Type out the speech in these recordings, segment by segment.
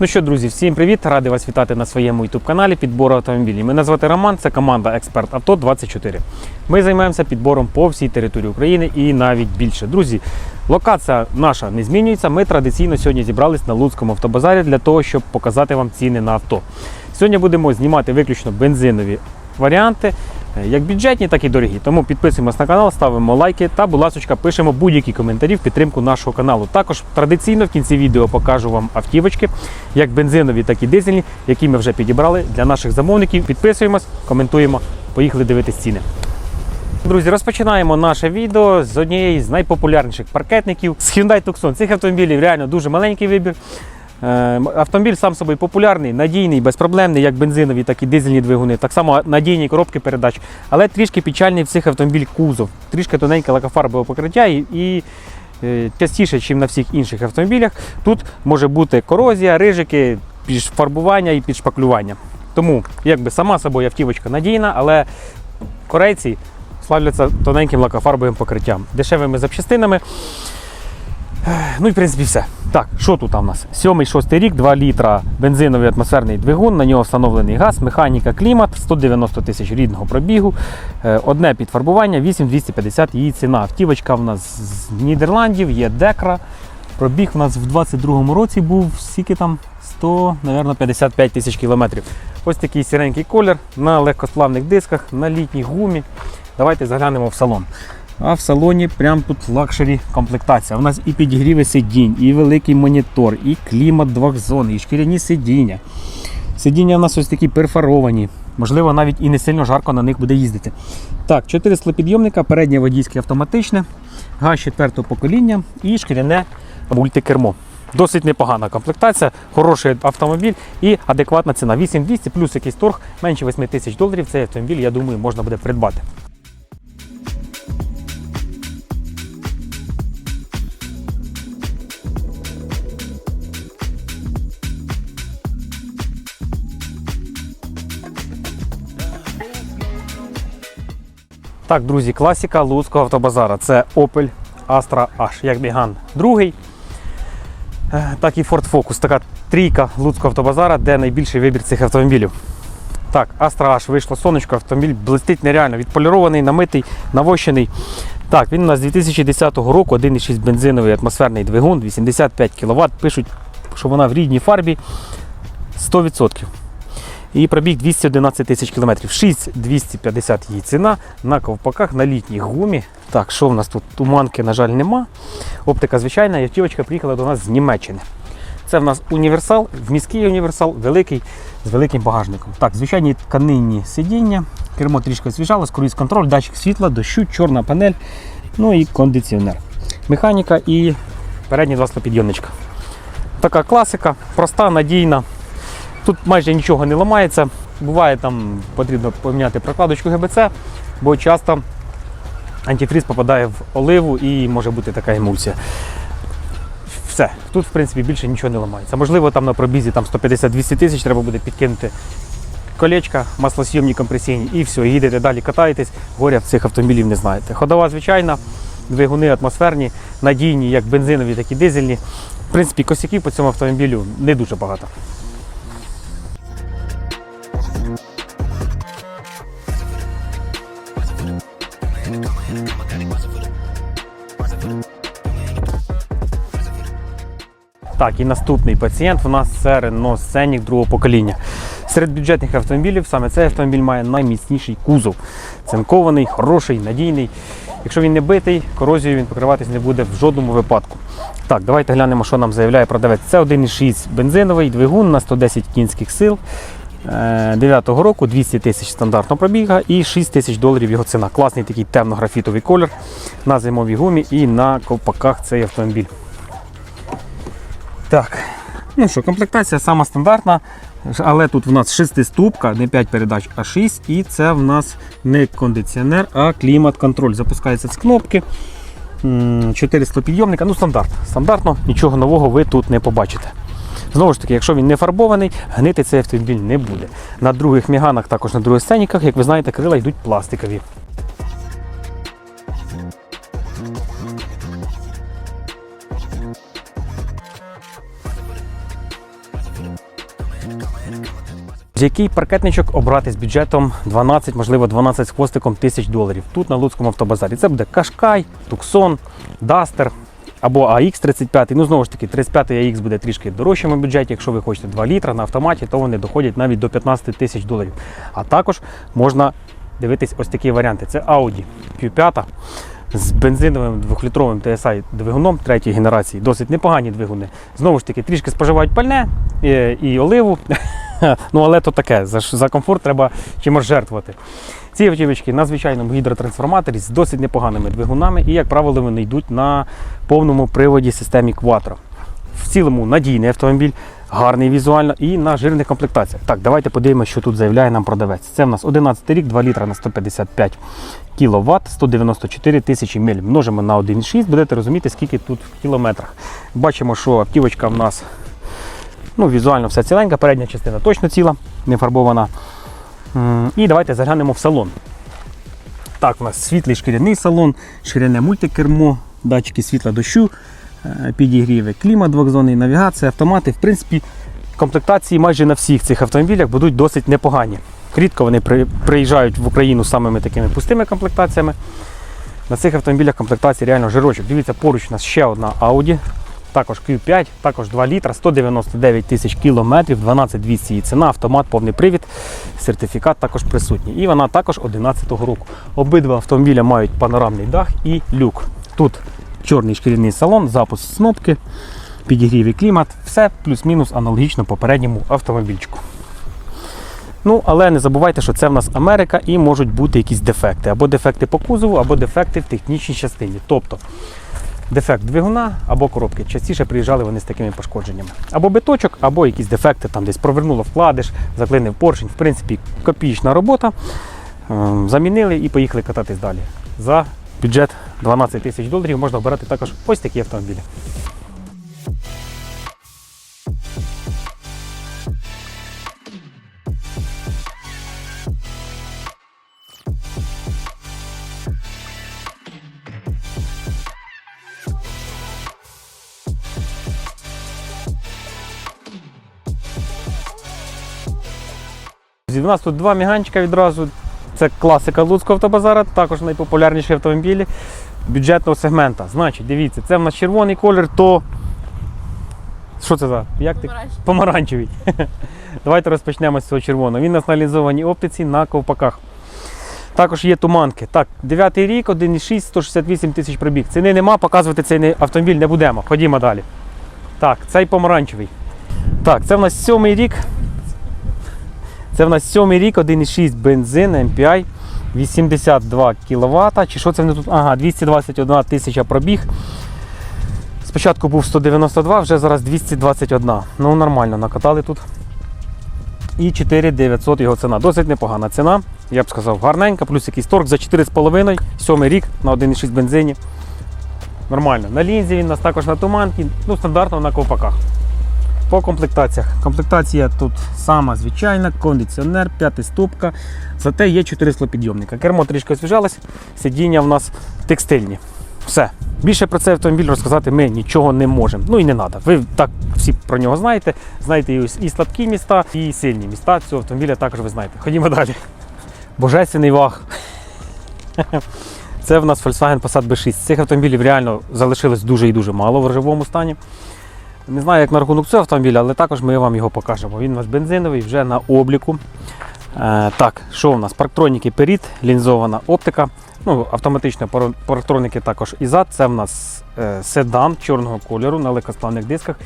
Ну що, друзі, всім привіт! Радий вас вітати на своєму youtube каналі підбору автомобілів. Мене звати Роман, це команда Експерт Авто 24. Ми займаємося підбором по всій території України і навіть більше. Друзі, локація наша не змінюється. Ми традиційно сьогодні зібрались на Луцькому автобазарі для того, щоб показати вам ціни на авто. Сьогодні будемо знімати виключно бензинові варіанти, як бюджетні, так і дорогі. Тому підписуємось на канал, ставимо лайки та, будь ласка, пишемо будь-які коментарі в підтримку нашого каналу. Також традиційно в кінці відео покажу вам автівочки, як бензинові, так і дизельні, які ми вже підібрали для наших замовників. Підписуємось, коментуємо. Поїхали дивитись ціни. Друзі, розпочинаємо наше відео з однієї з найпопулярніших паркетників з Hyundai Tucson. Цих автомобілів реально дуже маленький вибір. Е, Автомобіль сам собою популярний, надійний, безпроблемний, як бензинові, так і дизельні двигуни. Так само надійні коробки передач. Але трішки печальний в цих автомобіль кузов. Трішки тоненьке лакофарбове покриття і, і е, частіше, ніж на всіх інших автомобілях. Тут може бути корозія, рижики, підфарбування і підшпаклювання. Тому якби сама собою автівочка надійна, але корейці славляться тоненьким лакофарбовим покриттям, дешевими запчастинами. Ну і в принципі все. Так, що тут у нас? Сьомий, шостий рік, 2 літра бензиновий атмосферний двигун, на нього встановлений газ, механіка, клімат, 190 тисяч рідного пробігу, е, одне підфарбування, 8250 її ціна. Автівочка в нас з Нідерландів, є декра. Пробіг у нас в 22-му році був скільки там 100, мабуть, 55 тисяч кілометрів. Ось такий сіренький колір на легкосплавних дисках, на літній гумі. Давайте заглянемо в салон. А в салоні прям тут лакшері комплектація. У нас і підігріви сидінь, і великий монітор, і клімат двох зон, і шкіряні сидіння. Сидіння у нас ось такі перфоровані. Можливо, навіть і не сильно жарко на них буде їздити. Так, 4 склопідйомника, переднє водійське автоматичне, газ четвертого покоління і шкіряне мультикермо. Досить непогана комплектація, хороший автомобіль і адекватна ціна. 8200 плюс якийсь торг, менше 8 тисяч доларів. Цей автомобіль, я думаю, можна буде придбати. Так, друзі, класика Луцького автобазара. Це Opel Astra H, як Megane другий, е, так і Ford Focus. Така трійка Луцького автобазара, де найбільший вибір цих автомобілів. Так, Astra H вийшло сонечко, автомобіль блистить нереально, відполірований, намитий, навощений. Так, він у нас 2010 року, 1,6 бензиновий атмосферний двигун, 85 кВт. Пишуть, що вона в рідній фарбі 100%. І пробіг 211 тисяч кілометрів. 6250 її ціна на ковпаках на літній гумі. Так, що в нас тут? Туманки, на жаль, нема. Оптика звичайна, автівочка приїхала до нас з Німеччини. Це в нас універсал, вміський універсал, великий, з великим багажником. Так, звичайні тканинні сидіння, кермо трішки освіжалось, круїз контроль, датчик світла, дощу, чорна панель, ну і кондиціонер. Механіка і передні два склопідйомничка. Така класика, проста, надійна. Тут майже нічого не ламається. Буває там потрібно поміняти прокладочку ГБЦ, бо часто антифріз попадає в оливу і може бути така емульсія. Все, тут в принципі більше нічого не ламається. Можливо, там на пробізі там 150-200 тисяч треба буде підкинути колечка, маслосйомні компресійні і все, їдете далі, катаєтесь, горя в цих автомобілів не знаєте. Ходова звичайна, двигуни атмосферні, надійні, як бензинові, так і дизельні. В принципі, косяків по цьому автомобілю не дуже багато. Так, і наступний пацієнт у нас це Renault Scenic другого покоління. Серед бюджетних автомобілів саме цей автомобіль має найміцніший кузов. Цинкований, хороший, надійний. Якщо він не битий, корозію він покриватись не буде в жодному випадку. Так, давайте глянемо, що нам заявляє продавець. Це 1,6 бензиновий двигун на 110 кінських сил. 9-го року 200 тисяч стандартного пробіга і 6 тисяч доларів його ціна. Класний такий темно-графітовий колір на зимовій гумі і на ковпаках цей автомобіль. Так, ну що, комплектація сама стандартна, але тут в нас шестиступка, не 5 передач, а 6. І це в нас не кондиціонер, а клімат-контроль. Запускається з кнопки. 4 склопідйомника, ну стандарт. Стандартно, нічого нового ви тут не побачите. Знову ж таки, якщо він не фарбований, гнити цей автомобіль не буде. На других міганах, також на других сценіках, як ви знаєте, крила йдуть пластикові. Який паркетничок обрати з бюджетом 12, можливо, 12 з хвостиком тисяч доларів тут на Луцькому автобазарі. Це буде Кашкай, Туксон, Дастер або AX35. Ну, знову ж таки, 35 AX буде трішки дорожчому бюджеті. Якщо ви хочете 2 літра на автоматі, то вони доходять навіть до 15 тисяч доларів. А також можна дивитись ось такі варіанти. Це Audi Q5 з бензиновим 2-літровим TSI двигуном третьої генерації. Досить непогані двигуни. Знову ж таки, трішки споживають пальне і, і оливу. ну, але то таке, за, за комфорт треба чимось жертвувати. Ці автівочки на звичайному гідротрансформаторі з досить непоганими двигунами, і, як правило, вони йдуть на повному приводі системі Quattro. В цілому надійний автомобіль, гарний візуально і на жирних комплектаціях. Так, давайте подивимося, що тут заявляє нам продавець. Це в нас 11 рік, 2 літра на 155 кВт, 194 тисячі миль. Множимо на 1,6, будете розуміти, скільки тут в кілометрах. Бачимо, що автівочка в нас ну, візуально все ціленька, передня частина точно ціла, не фарбована. І давайте заглянемо в салон. Так, у нас світлий шкіряний салон, шкіряне мультикермо, датчики світла дощу, е, підігріви, клімат двохзонний, навігація, автомати. В принципі, комплектації майже на всіх цих автомобілях будуть досить непогані. Рідко вони приїжджають в Україну самими такими пустими комплектаціями. На цих автомобілях комплектації реально жирочок. Дивіться, поруч у нас ще одна Audi, також Q5, також 2 літра, 199 тисяч кілометрів, 12200 її ціна, автомат, повний привід, сертифікат також присутній. І вона також 11-го року. Обидва автомобіля мають панорамний дах і люк. Тут чорний шкіряний салон, запуск кнопки, підігрів і клімат, все плюс-мінус аналогічно попередньому автомобільчику. Ну, але не забувайте, що це в нас Америка і можуть бути якісь дефекти. Або дефекти по кузову, або дефекти в технічній частині. Тобто дефект двигуна або коробки. Частіше приїжджали вони з такими пошкодженнями. Або биточок, або якісь дефекти, там десь провернуло вкладиш, заклинив поршень. В принципі, копієчна робота. Ем, Замінили і поїхали кататись далі. За бюджет 12 тисяч доларів можна обирати також ось такі автомобілі. Друзі, У нас тут два міганчика відразу. Це класика Луцького автобазара, також найпопулярніші автомобілі бюджетного сегмента. Значить, дивіться, це в нас червоний колір, то. Що це за? Як ти? Помаранчевий. Давайте розпочнемо з цього червоного. Він на лінзованій оптиці на ковпаках. Також є туманки. Так, 9 рік, 1,6, 168 тисяч пробіг. Ціни нема, показувати цей автомобіль не будемо. Ходімо далі. Так, цей помаранчевий. Так, це в нас сьомий рік. Це в нас сьомий рік, 1,6 бензин, MPI, 82 кВт. Чи що це вони тут? Ага, 221 тисяча пробіг. Спочатку був 192, вже зараз 221. Ну, нормально, накатали тут. І 4900 його ціна. Досить непогана ціна. Я б сказав, гарненька, плюс якийсь торг за 4,5, сьомий рік на 1,6 бензині. Нормально. На лінзі він у нас також на туманці, ну, стандартно на ковпаках. По комплектаціях. Комплектація тут сама звичайна, кондиціонер, п'ятиступка. Зате є 4 склопідйомника. Кермо трішки освіжалось, сидіння в нас текстильні. Все. Більше про цей автомобіль розказати ми нічого не можемо. Ну і не треба. Ви так всі про нього знаєте. Знаєте і слабкі міста, і сильні міста цього автомобіля також ви знаєте. Ходімо далі. Божественний ваг. Це в нас Volkswagen Passat B6. Цих автомобілів реально залишилось дуже і дуже мало в рожевому стані. Не знаю, як на рахунок цього автомобіля, але також ми вам його покажемо. Він у нас бензиновий, вже на обліку. Е, так, що у нас? Парктроніки перід, лінзована оптика. Ну, автоматично пар- парктроніки також і зад. Це в нас е, седан чорного кольору на легкосплавних дисках.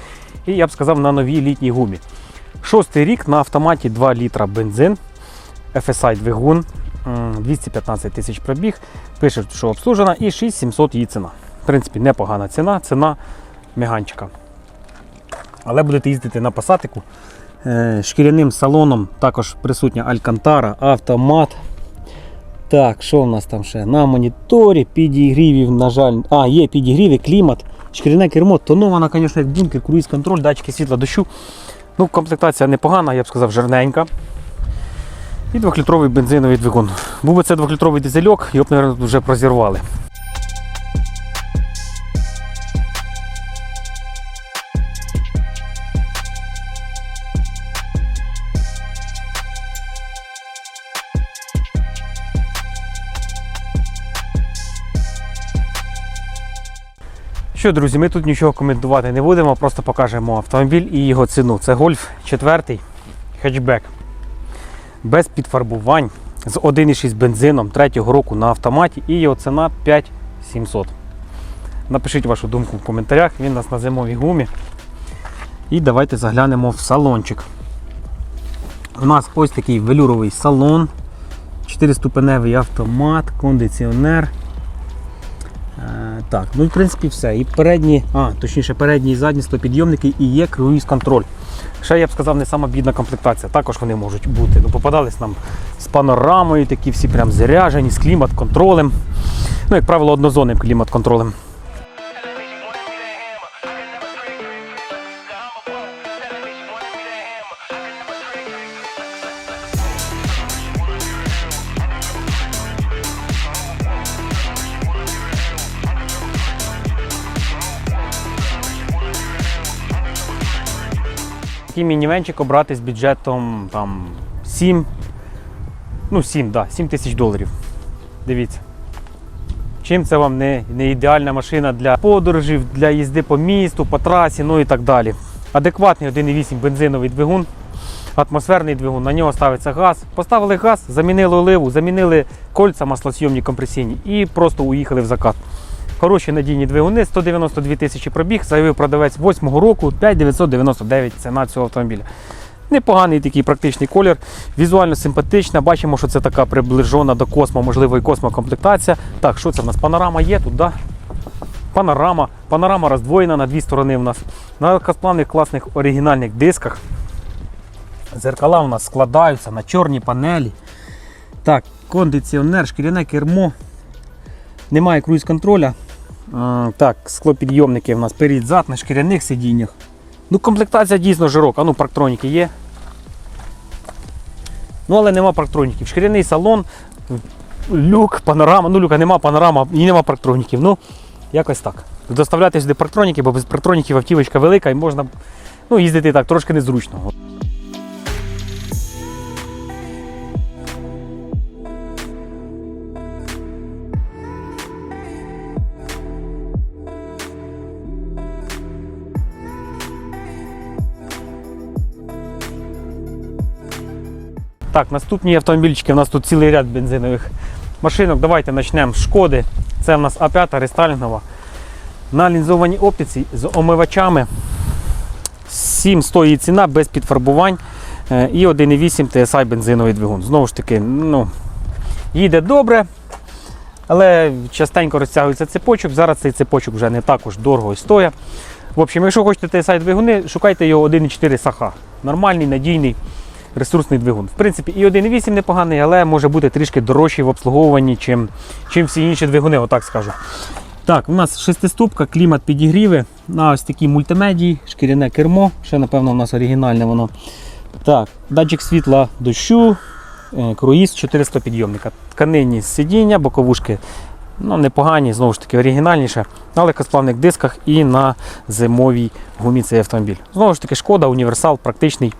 І я б сказав на новій літній гумі. Шостий рік на автоматі 2 літра бензин, FSI двигун, 215 тисяч пробіг. Пишуть, що обслужена, і 6700 її ціна. В принципі, непогана ціна, ціна меганчика. Але будете їздити на пасатику. Е, Шкіряним салоном також присутня Алькантара, автомат. Так, що в нас там ще? На моніторі, підігрівів, на жаль. А, є підігріви, клімат, шкіряне кермо, тонована, звісно, як бункер, круїз контроль, датчики світла дощу. Ну, комплектація непогана, я б сказав, жирненька. І 2-літровий бензиновий двигун. Був би це 2-літровий дизельок, його б, мабуть, вже прозірвали. Що, друзі, ми тут нічого коментувати не будемо, просто покажемо автомобіль і його ціну. Це Golf 4 хетчбек. Без підфарбувань з 1,6 бензином 3-го року на автоматі і його ціна 5700. Напишіть вашу думку в коментарях, він у нас на зимовій гумі. І давайте заглянемо в салончик. У нас ось такий велюровий салон, 4-ступеневий автомат, кондиціонер. Так, ну і в принципі все. І передні, а, точніше, передні і задні стопідйомники і є круїз контроль. Ще я б сказав, не сама бідна комплектація, також вони можуть бути. Ну, попадались нам з панорамою, такі всі прям заряжені, з клімат-контролем. Ну, як правило, однозонним клімат-контролем. Мінівенчик обрати з бюджетом там 7, ну 7, да, 7 тисяч доларів. Дивіться. Чим це вам не, не ідеальна машина для подорожів, для їзди по місту, по трасі, ну і так далі. Адекватний 1,8 бензиновий двигун, атмосферний двигун, на нього ставиться газ. Поставили газ, замінили оливу, замінили кольця маслосйомні компресійні і просто уїхали в закат. Хороші надійні двигуни, 192 тисячі пробіг, заявив продавець 8-го року, 5999 ціна цього автомобіля. Непоганий такий практичний колір, візуально симпатична. Бачимо, що це така приближена до космо, можливо, і космокомплектація. Так, що це в нас? Панорама є тут, да? Панорама. Панорама роздвоєна на дві сторони в нас. На легкосплавних класних оригінальних дисках. Зеркала у нас складаються на чорні панелі. Так, кондиціонер, шкіряне кермо. Немає круїз контроля. Так, склопідйомники в нас перед зад на шкіряних сидіннях. Ну, комплектація дійсно широка. Ну, парктроніки є. Ну, але нема парктроніків. Шкіряний салон, люк, панорама. Ну, люка нема, панорама і нема парктроніків. Ну, якось так. Доставляти сюди парктроніки, бо без парктроніків автівочка велика і можна ну, їздити так трошки незручно. Так, наступні автомобільчики. У нас тут цілий ряд бензинових машинок. Давайте почнемо з шкоди. Це в нас А5 рестайлінгова. На лінзованій оптиці з омивачами. 7 стоїть ціна без підфарбувань. Е, І 1,8 TSI бензиновий двигун. Знову ж таки, ну, їде добре, але частенько розтягується цепочок. Зараз цей цепочок вже не також дорого і стоїть. В общем, якщо хочете TSI двигуни, шукайте його 1,4 саха. Нормальний, надійний ресурсний двигун. В принципі, і 1,8 непоганий, але може бути трішки дорожчий в обслуговуванні, чим, чим всі інші двигуни, отак скажу. Так, у нас шестиступка, клімат підігріви на ось такій мультимедії, шкіряне кермо, ще напевно у нас оригінальне воно. Так, датчик світла дощу, е, круїз 400 підйомника. Тканинні сидіння, боковушки ну, непогані, знову ж таки, оригінальніше, на легкосплавних дисках і на зимовій гумі цей автомобіль. Знову ж таки, шкода, універсал, практичний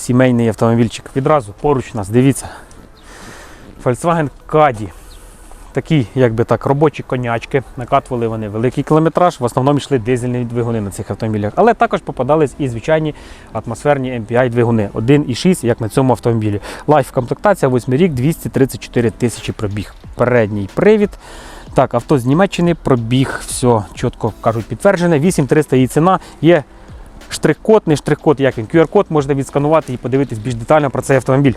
сімейний автомобільчик. Відразу поруч нас, дивіться. Volkswagen Caddy. Такі, як би так, робочі конячки. Накатували вони великий кілометраж. В основному йшли дизельні двигуни на цих автомобілях. Але також попадались і звичайні атмосферні MPI двигуни 1,6, як на цьому автомобілі. Лайф комплектація 8 рік, 234 тисячі пробіг. Передній привід. Так, авто з Німеччини, пробіг, все чітко кажуть, підтверджене. 8300 її ціна. Є штрих-код, не штрих-код, як він, QR-код можна відсканувати і подивитись більш детально про цей автомобіль.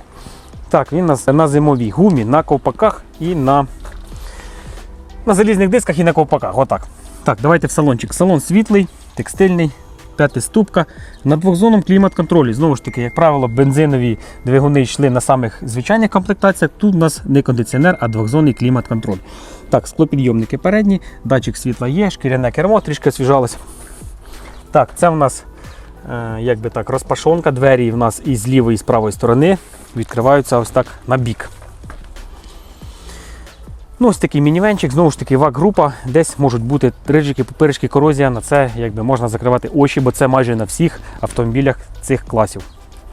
Так, він у нас на зимовій гумі, на ковпаках і на, на залізних дисках і на ковпаках. Отак. Так, давайте в салончик. Салон світлий, текстильний, п'ятиступка. На двохзонному клімат-контролі. Знову ж таки, як правило, бензинові двигуни йшли на самих звичайних комплектаціях. Тут у нас не кондиціонер, а двохзонний клімат-контроль. Так, склопідйомники передні, датчик світла є, шкіряне кермо трішки освіжалося. Так, це в нас як би так, розпашонка. Двері в нас і з лівої, і з правої сторони відкриваються ось так на бік. Ну, ось такий мінівенчик, знову ж таки, вак-група. Десь можуть бути риджики, пупиришки, корозія. На це якби можна закривати очі, бо це майже на всіх автомобілях цих класів.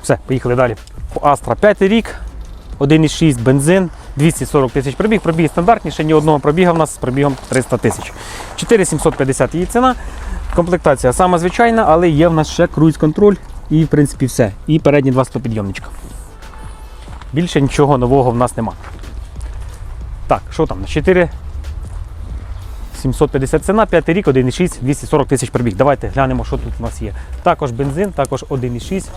Все, поїхали далі. Astra 5 рік, 1,6 бензин, 240 тисяч пробіг. Пробіг стандартніше, ні одного пробіга в нас з пробігом 300 тисяч. 4750 її ціна. Комплектація сама звичайна, але є в нас ще круїз-контроль і, в принципі, все. І передні два стопідйомничка. Більше нічого нового в нас нема. Так, що там? На 4 750 ціна, 5 рік, 1,6, 240 тисяч пробіг. Давайте глянемо, що тут у нас є. Також бензин, також 1,6.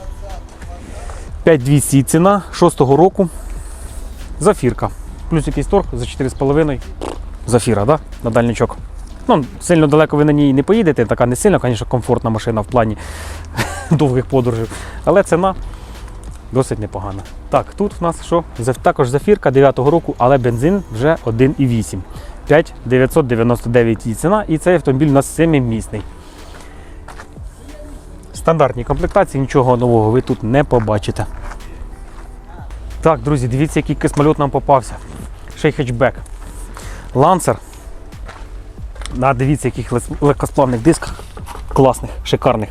5200 ціна 6-го року. Зафірка. Плюс якийсь торг за 4,5. Зафіра, да? на дальничок. Ну, сильно далеко ви на ній не поїдете, така не сильно, звісно, комфортна машина в плані довгих подорожей. Але ціна досить непогана. Так, тут у нас що? Також зафірка 9-го року, але бензин вже 1,8. 5999 її ціна, і цей автомобіль у нас 7-місний. Стандартні комплектації, нічого нового ви тут не побачите. Так, друзі, дивіться, який космольот нам попався. Ще й хетчбек. Лансер. На, дивіться, яких легкосплавних дисках. Класних, шикарних.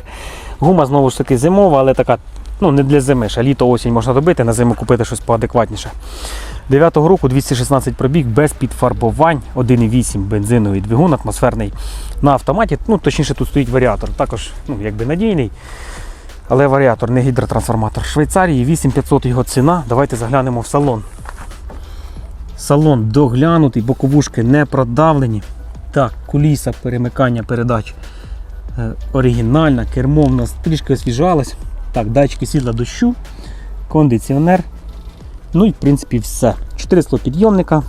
Гума знову ж таки зимова, але така, ну не для зими, ще літо осінь можна добити, на зиму купити щось поадекватніше. 9-го року 216 пробіг без підфарбувань, 1,8 бензиновий двигун атмосферний на автоматі. Ну, точніше, тут стоїть варіатор. Також ну, якби надійний. Але варіатор, не гідротрансформатор. Швейцарії 8500 його ціна. Давайте заглянемо в салон. Салон доглянутий, боковушки не продавлені. Куліса перемикання передач е, оригінальна, кермо в нас трішки освіжалось. Так, датчики світла дощу, кондиціонер. Ну і в принципі все. 400 підйомника.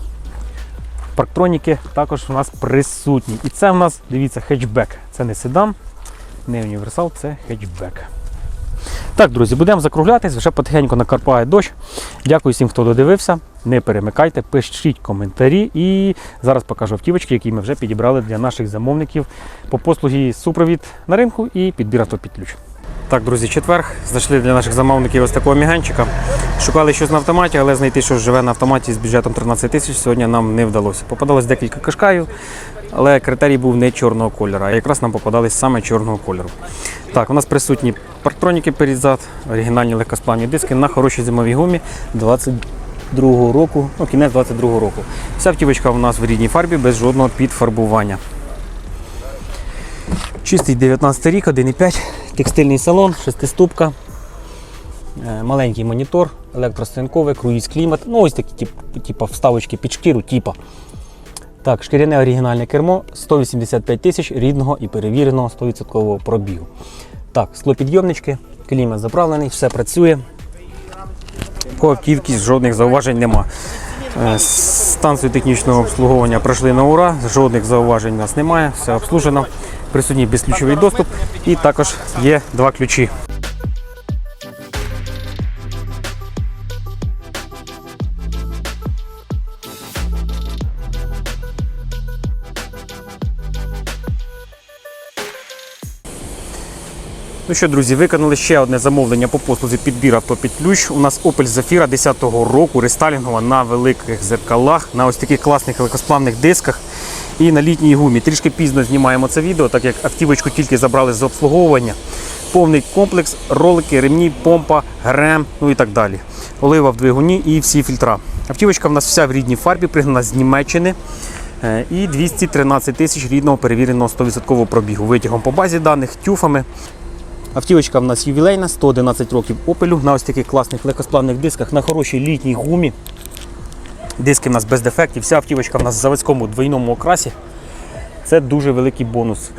Парктроніки також у нас присутні. І це в нас, дивіться, хетчбек. Це не седан, не універсал, це хетчбек. Так, друзі, будемо закруглятись, вже потихеньку накарпає дощ. Дякую всім, хто додивився. Не перемикайте, пишіть коментарі. І зараз покажу автівочки, які ми вже підібрали для наших замовників по послугі супровід на ринку і підбір авто. Так, друзі, четверг. Знайшли для наших замовників ось такого міганчика. Шукали щось на автоматі, але знайти щось живе на автоматі з бюджетом 13 тисяч сьогодні нам не вдалося. Попадалось декілька кашкаїв, але критерій був не чорного кольору, а якраз нам попадались саме чорного кольору. Так, у нас присутні парктроніки передзад, оригінальні легкосплавні диски на хорошій зимовій гумі 22 року, ну, кінець 22-го року. Вся автівочка у нас в рідній фарбі без жодного підфарбування. Чистий 19 рік, 1,5, текстильний салон, шестиступка, е, маленький монітор, електростинковий, круїз клімат. Ну, ось такі тип, типу, вставочки під шкіру, типа. Так, шкіряне оригінальне кермо 185 тисяч рідного і перевіреного 100% пробігу. Так, склопідйомнички, клімат заправлений, все працює. По автівці жодних зауважень нема. Е, Станцію технічного обслуговування пройшли на ура, жодних зауважень у нас немає, все обслужено. Присутній безключовий доступ і також є два ключі. Ну що, друзі, виконали ще одне замовлення по послузі підбір авто під ключ. У нас Opel Zafira 10-го року, рестайлінгова на великих зеркалах, на ось таких класних легкосплавних дисках і на літній гумі. Трішки пізно знімаємо це відео, так як автівочку тільки забрали з обслуговування. Повний комплекс, ролики, ремні, помпа, грем, ну і так далі. Олива в двигуні і всі фільтра. Автівочка в нас вся в рідній фарбі, пригнана з Німеччини. Е, І 213 тисяч рідного перевіреного 100% пробігу. Витягом по базі даних, тюфами. Автівочка в нас ювілейна, 111 років опелю на ось таких класних легкосплавних дисках на хорошій літній гумі. Диски в нас без дефектів. Вся автівочка в нас в заводському двойному окрасі. Це дуже великий бонус.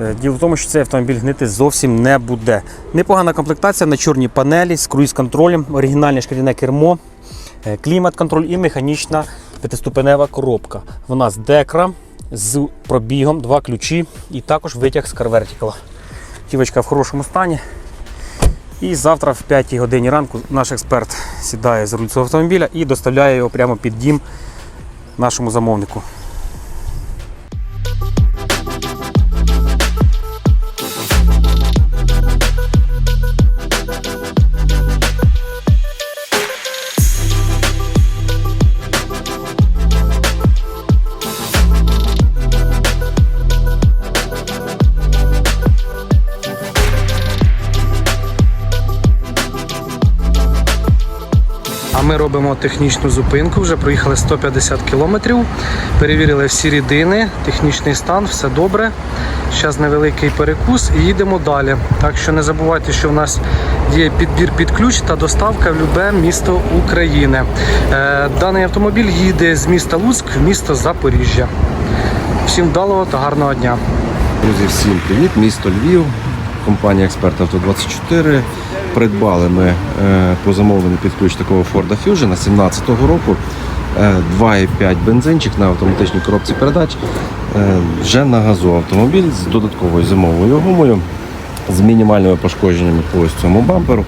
Е, Діло в тому, що цей автомобіль гнити зовсім не буде. Непогана комплектація на чорній панелі з круїз-контролем, оригінальне шкіряне кермо, е, клімат-контроль і механічна п'ятиступенева коробка. В нас декра з пробігом, два ключі і також витяг з CarVertical. Автівочка в хорошому стані. І завтра в 5 годині ранку наш експерт сідає з руль цього автомобіля і доставляє його прямо під дім нашому замовнику. Робимо технічну зупинку. Вже проїхали 150 кілометрів. Перевірили всі рідини, технічний стан, все добре. Зараз невеликий перекус і їдемо далі. Так що не забувайте, що в нас є підбір під ключ та доставка в любе місто України. Е, Даний автомобіль їде з міста Луцьк в місто Запоріжжя. Всім вдалого та гарного дня. Друзі, всім привіт! Місто Львів, компанія Експерт Авто 24. Придбали ми е, по замовленню під ключ такого Ford Fusion 17-го року. Е, 2,5 бензинчик на автоматичній коробці передач. Е, вже на газу автомобіль з додатковою зимовою гумою, з мінімальними пошкодженнями по ось цьому бамперу.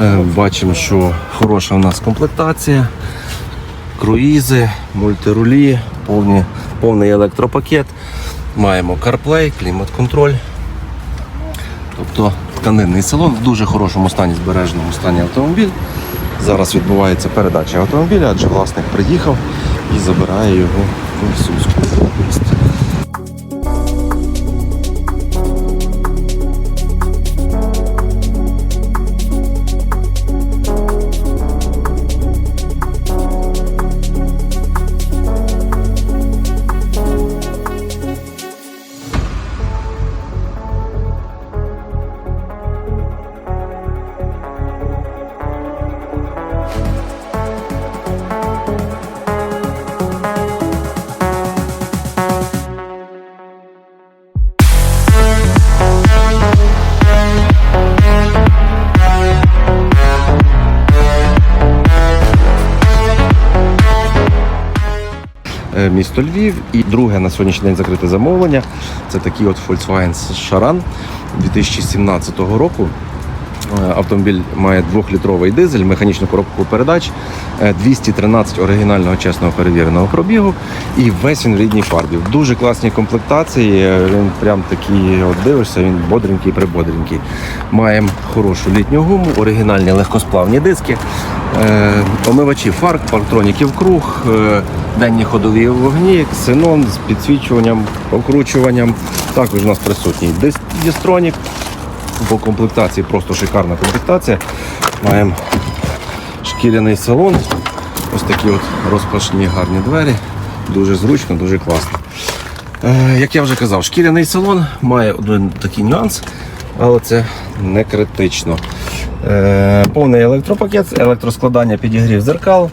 Е, бачимо, що хороша у нас комплектація. Круїзи, мультирулі, повні, повний електропакет. Маємо CarPlay, клімат-контроль. Тобто тканинний салон в дуже хорошому стані, збереженому стані автомобіль. Зараз відбувається передача автомобіля, адже власник приїхав і забирає його в Сумську місто Львів. І друге на сьогоднішній день закрите замовлення. Це такий от Volkswagen Charan 2017 року. Е, Автомобіль має 2-літровий дизель, механічну коробку передач, е, 213 оригінального чесного перевіреного пробігу і весь він в рідній фарбі. Дуже класній комплектації. е, Він прям такий, от дивишся, він бодренький, прибодренький. Маємо хорошу літню гуму, оригінальні легкосплавні диски, е, омивачі фар, парктроніків круг, е, денні ходові вогні, ксенон з підсвічуванням, покручуванням. Також у нас присутній дис- дістронік. По комплектації просто шикарна комплектація. Маємо шкіряний салон. Ось такі от розпашні гарні двері. Дуже зручно, дуже класно. Е, як я вже казав, шкіряний салон має один такий нюанс, але це не критично. Е, повний електропакет, електроскладання підігрів зеркал,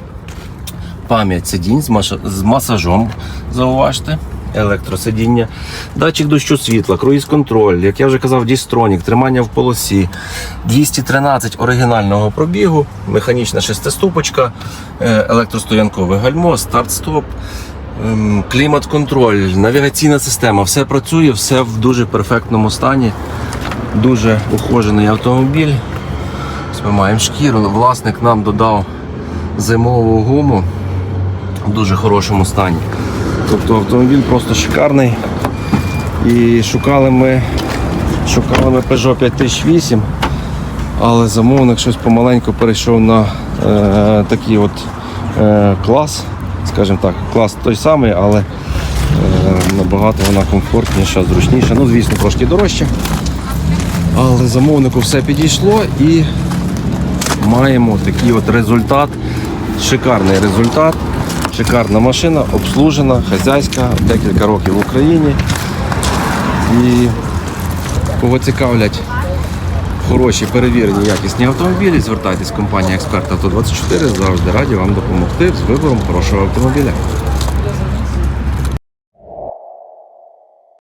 пам'ять сидінь з масажом, зауважте, електросидіння, датчик дощу світла, круїз-контроль, як я вже казав, дістронік, тримання в полосі, 213 оригінального пробігу, механічна шестиступочка, е, електростоянкове гальмо, старт-стоп. ем, Клімат-контроль, навігаційна система, все працює, все в дуже перфектному стані. Дуже ухожений автомобіль. Ось Ми маємо шкіру. Власник нам додав зимову гуму в дуже хорошому стані. Тобто автомобіль просто шикарний. І шукали ми, шукали ми Peugeot 5008, але замовник щось помаленьку перейшов на е, такий от е, клас, скажімо так, клас той самий, але е, набагато вона комфортніша, зручніша. Ну, звісно, трошки дорожче. Але замовнику все підійшло і маємо такий от результат. Шикарний результат. Шикарна машина, обслужена, хазяйська, декілька років в Україні. І кого цікавлять хороші, перевірені, якісні автомобілі, звертайтесь в компанію Експерт Авто 24 завжди раді вам допомогти з вибором хорошого автомобіля.